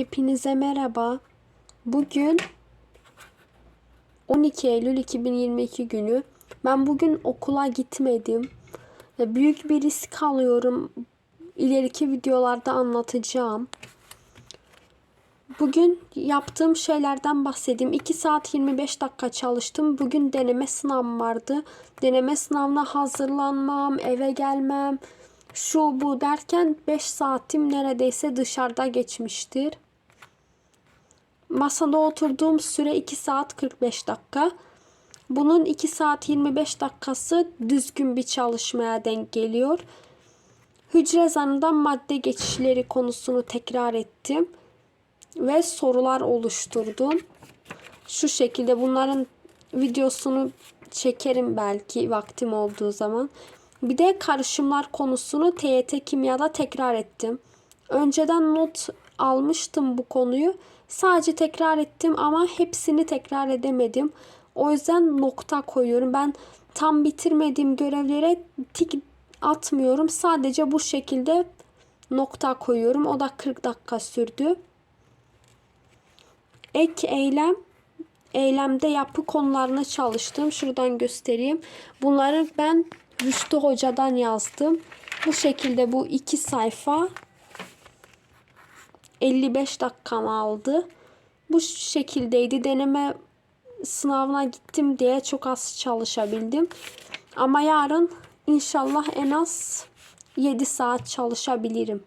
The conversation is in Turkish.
Hepinize merhaba. Bugün 12 Eylül 2022 günü. Ben bugün okula gitmedim. Büyük bir risk alıyorum. İleriki videolarda anlatacağım. Bugün yaptığım şeylerden bahsedeyim. 2 saat 25 dakika çalıştım. Bugün deneme sınavım vardı. Deneme sınavına hazırlanmam, eve gelmem, şu bu derken 5 saatim neredeyse dışarıda geçmiştir. Masada oturduğum süre 2 saat 45 dakika. Bunun 2 saat 25 dakikası düzgün bir çalışmaya denk geliyor. Hücre zarından madde geçişleri konusunu tekrar ettim ve sorular oluşturdum. Şu şekilde bunların videosunu çekerim belki vaktim olduğu zaman. Bir de karışımlar konusunu TYT kimyada tekrar ettim. Önceden not almıştım bu konuyu. Sadece tekrar ettim ama hepsini tekrar edemedim. O yüzden nokta koyuyorum. Ben tam bitirmediğim görevlere tik atmıyorum. Sadece bu şekilde nokta koyuyorum. O da 40 dakika sürdü. Ek eylem eylemde yapı konularını çalıştım. Şuradan göstereyim. Bunları ben Rüştü Hoca'dan yazdım. Bu şekilde bu iki sayfa 55 dakikamı aldı. Bu şekildeydi. Deneme sınavına gittim diye çok az çalışabildim. Ama yarın inşallah en az 7 saat çalışabilirim.